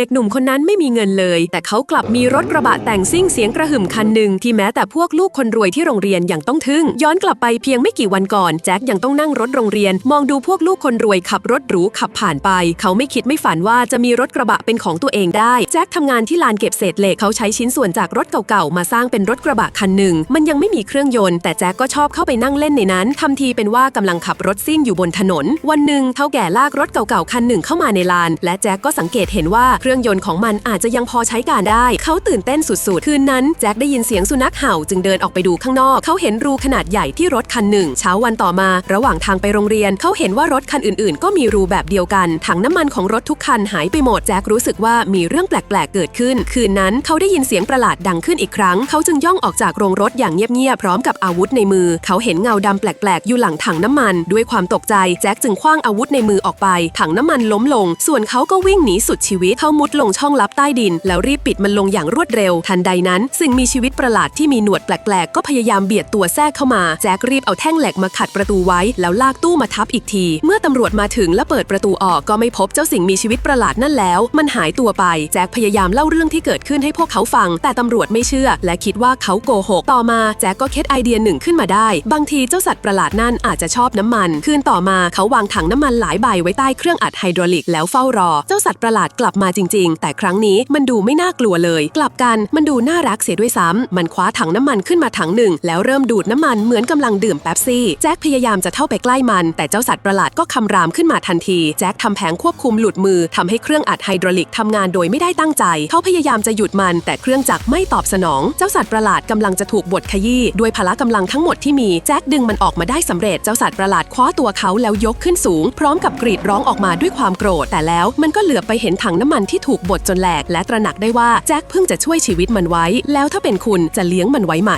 เด็กหนุ่มคนนั้นไม่มีเงินเลย แต่เขากลับมีรถกระบะแต่งซิ่งเสียงกระหึ่มคันหนึ่งที่แม้แต่พวกลูกคนรวยที่โรงเรียนยังต้องทึ่ง ย้อนกลับไปเพียงไม่กี่วันก่อน แจ็คยังต้องนั่งรถโรงเรียน มองดูพวกลูกคนรวยขับรถหรูขับผ่านไป เขาไม่คิดไม่ฝันว่าจะมีรถกระบะเป็นของตัวเองได้ แจ็คทำงานที่ลานเก็บเศษเหล็กเขาใช้ชิ้นส่วนจากรถเก่าๆมาสร้างเป็นรถกระบะคันหนึ่งมันยังไม่มีเครื่องยนต์แต่แจ็คก็ชอบเข้าไปนั่งเล่นในนั้นทำทีเป็นว่ากำลังขับรถซิ่งอยู่บนถนน วันหนึ่งเท่าแก่ลากรถเก่าๆคันหนึ่งเข้ามาในลาน และแจ็คก็สังเกตเห็นว่าเครื่องยนต์ของมันอาจจะยังพอใช้การได้ เขาตื่นเต้นสุดๆ คืนนั้นแจ็คได้ยินเสียงสุนัขเห่าจึงเดินออกไปดูข้างนอก เขาเห็นรูขนาดใหญ่ที่รถคันหนึ่ง เช้าวันต่อมา ระหว่างทางไปโรงเรียน เขาเห็นว่ารถคันอื่นๆ ก็มีรูแบบเดียวกัน ถังน้ำมันของรถทุกคันหายไปหมด แจ็ครู้สึกว่ามีเรื่องแปลกๆ เกิดขึ้น คืนนั้นเขาได้ยินเสียงประหลาดดังขึ้นอีกครั้ง เขาจึงย่องออกจากโรงรถอย่างเงียบๆ พร้อมกับอาวุธในมือ เขาเห็นเงาดำแปลกๆ อยู่หลังถังน้ำมัน ด้วยความตกใจ แจ็คจึงคว้างอาวุธในมือออกไป ถังน้ำมันล้มลง ส่วนเขาก็วิ่งหนีสุดชีวิตเขามุดลงช่องลับใต้ดิน แล้วรีบปิดมันลงอย่างรวดเร็ว ทันใดนั้น สิ่งมีชีวิตประหลาดที่มีหนวดแปลกๆ ก็พยายามเบียดตัวแทรกเข้ามาแจ็ครีบเอาแท่งเหล็กมาขัดประตูไว้ แล้วลากตู้มาทับอีกที เมื่อตำรวจมาถึงและเปิดประตูออกก็ไม่พบเจ้าสิ่งมีชีวิตประหลาดนั่นแล้ว มันหายตัวไปแจ็คพยายามเล่าเรื่องที่เกิดขึ้นให้พวกเขาฟัง แต่ตำรวจไม่เชื่อ และคิดว่าเขาโกหกต่อมาแจ็คก็คิดไอเดียหนึ่งขึ้นมาได้ บางทีเจ้าสัตว์ประหลาดนั่นอาจจะชอบน้ำมัน คืนต่อมาเขาวางถังน้ำมันหลายใบไว้ใต้เครื่องอัดไฮดรอลิกแล้วเฝ้ารอ เจ้าสัตว์ประหลาดกลับมาจริง ๆ แต่ครั้งนี้มันดูไม่น่ากลัวเลย กลับกันมันดูน่ารักเสียด้วยซ้ำมันคว้าถังน้ำมันขึ้นมาถังหนึ่ง แล้วเริ่มดูดน้ำมันเหมือนกำลังดื่มแป๊บซี่ แจ็คพยายามจะเข้าไปใกล้มัน แต่เจ้าสัตว์ประหลาดก็คำรามขึ้นมาทันที แจ็คทำแผงควบคุมหลุดมือทำให้เครื่องอัดไฮดรอลิกทำงานโดยไม่ได้ตั้งใจ เขาพยายามจะหยุดมัน แต่เครื่องจักรไม่ตอบสนอง เจ้าสัตว์ประหลาดกำลังจะถูกบดขยี้ด้วยพละกำลังทั้งหมดที่มี แจ็คดึงมันออกมาได้สำเร็จ เจ้าสัตว์ประหลาดคว้าตัวเขาแล้วยกขึ้นสูง พร้อมกับกรีดร้องออกมาด้วยความโกรธ แต่แล้วมันก็เหลือไปเห็นถังน้ำมันที่ถูกบทจนแหลกและตระหนักได้ว่าแจ็คเพิ่งจะช่วยชีวิตมันไว้ แล้วถ้าเป็นคุณจะเลี้ยงมันไว้ไหม